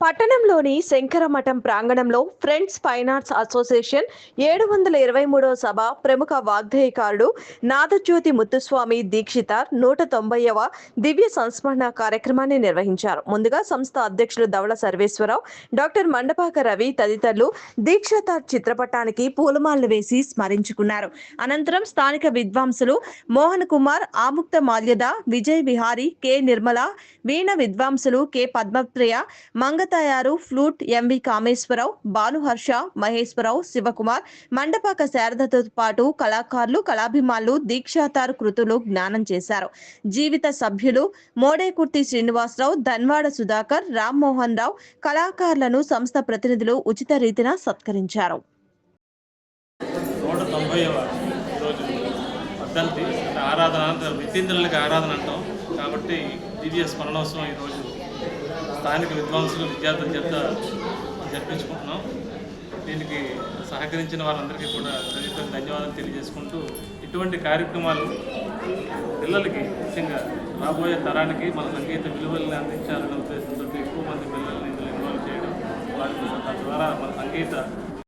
పట్టణంలోని శంకరమఠం ప్రాంగణంలో friends fine arts association ఏడు వందల ఇరవై మూడవ సభ ప్రముఖ వాగ్దేయకారుడు నాదజ్యోతి ముత్తుస్వామి దీక్షితార్ నూట తొంభైవ దివ్య సంస్మరణ కార్యక్రమాన్ని నిర్వహించారు. ముందుగా సంస్థ అధ్యక్షులు ధవళ సర్వేశ్వరరావు డాక్టర్ మండపాక రవి తదితరులు దీక్షతార్ చిత్రపటానికి పూలమాలలు వేసి స్మరించుకున్నారు. అనంతరం స్థానిక విద్వాంసులు మోహన్ కుమార్ ఆముక్త మాల్యద విజయ్ విహారీ కె నిర్మల వీణ విద్వాంసులు కె పద్మప్రియ తయారు ఫ్లూట్ ఎంవి కామేశ్వరరావు భానుహర్ష మహేశ్వరరావు శివకుమార్ మండపాక శారదతో పాటు కళాకారులు కళాభిమానులు దీక్షాతారు కృతులు జ్ఞానం చేశారు. జీవిత సభ్యులు మోడేకుర్తి శ్రీనివాసరావు ధన్వాడ సుధాకర్ రామ్మోహన్ రావు కళాకారులను సంస్థ ప్రతినిధులు ఉచిత రీతిన సత్కరించారు. ఆరాధన నితీంద్రులకి ఆరాధన అంటాం. కాబట్టి దివ్య స్మరణోత్సవం ఈరోజు స్థానిక విద్వాంసులు విద్యార్థుల చేత జరిపించుకుంటున్నాం. దీనికి సహకరించిన వారందరికీ కూడా ప్రత్యేక ధన్యవాదాలు తెలియజేసుకుంటూ ఇటువంటి కార్యక్రమాలు పిల్లలకి ముఖ్యంగా రాబోయే తరానికి మన సంగీత విలువల్ని అందించాలనే ఉద్దేశంతో ఎక్కువ మంది పిల్లల్ని ఇందులో ఇన్వాల్వ్ చేయడం వారికి తద్వారా మన సంగీత